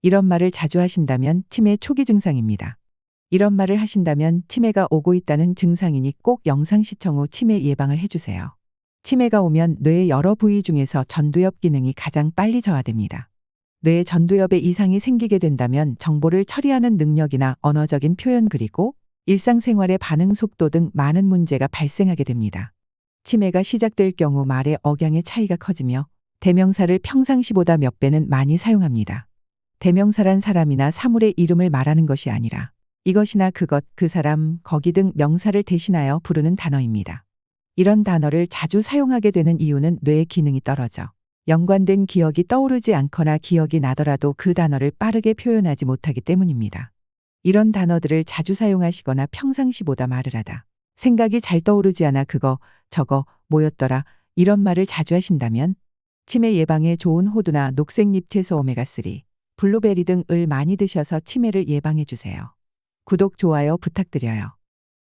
이런 말을 자주 하신다면 치매 초기 증상입니다. 이런 말을 하신다면 치매가 오고 있다는 증상이니 꼭 영상 시청 후 치매 예방을 해주세요. 치매가 오면 뇌의 여러 부위 중에서 전두엽 기능이 가장 빨리 저하됩니다. 뇌의 전두엽에 이상이 생기게 된다면 정보를 처리하는 능력이나 언어적인 표현 그리고 일상생활의 반응 속도 등 많은 문제가 발생하게 됩니다. 치매가 시작될 경우 말의 억양의 차이가 커지며 대명사를 평상시보다 몇 배는 많이 사용합니다. 대명사란 사람이나 사물의 이름을 말하는 것이 아니라 이것이나 그것, 그 사람, 거기 등 명사를 대신하여 부르는 단어입니다. 이런 단어를 자주 사용하게 되는 이유는 뇌의 기능이 떨어져 연관된 기억이 떠오르지 않거나 기억이 나더라도 그 단어를 빠르게 표현하지 못하기 때문입니다. 이런 단어들을 자주 사용하시거나 평상시보다 말을 하다. 생각이 잘 떠오르지 않아 그거, 저거, 뭐였더라, 이런 말을 자주 하신다면 치매 예방에 좋은 호두나 녹색잎 채소 오메가3, 블루베리 등을 많이 드셔서 치매를 예방해 주세요. 구독, 좋아요 부탁드려요.